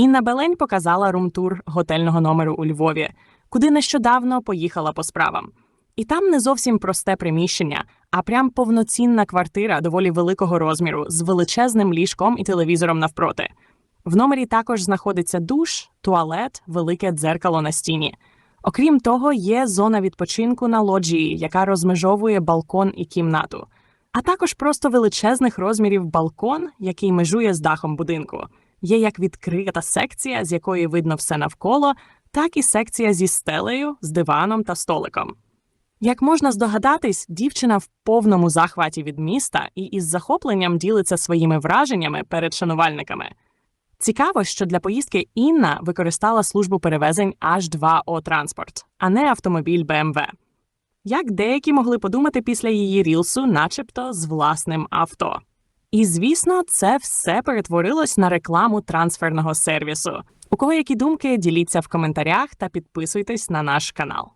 Інна Белень показала румтур готельного номеру у Львові, куди нещодавно поїхала по справам. І там не зовсім просте приміщення, а прям повноцінна квартира доволі великого розміру з величезним ліжком і телевізором навпроти. В номері також знаходиться душ, туалет, велике дзеркало на стіні. Окрім того, є зона відпочинку на лоджії, яка розмежовує балкон і кімнату, а також просто величезних розмірів балкон, який межує з дахом будинку. Є як відкрита секція, з якої видно все навколо, так і секція зі стелею, з диваном та столиком. Як можна здогадатись, дівчина в повному захваті від міста і із захопленням ділиться своїми враженнями перед шанувальниками. Цікаво, що для поїздки Інна використала службу перевезень H2O Транспорт, а не автомобіль BMW. Як деякі могли подумати після її рілсу, начебто з власним авто. І звісно, це все перетворилось на рекламу трансферного сервісу. У кого які думки, діліться в коментарях та підписуйтесь на наш канал.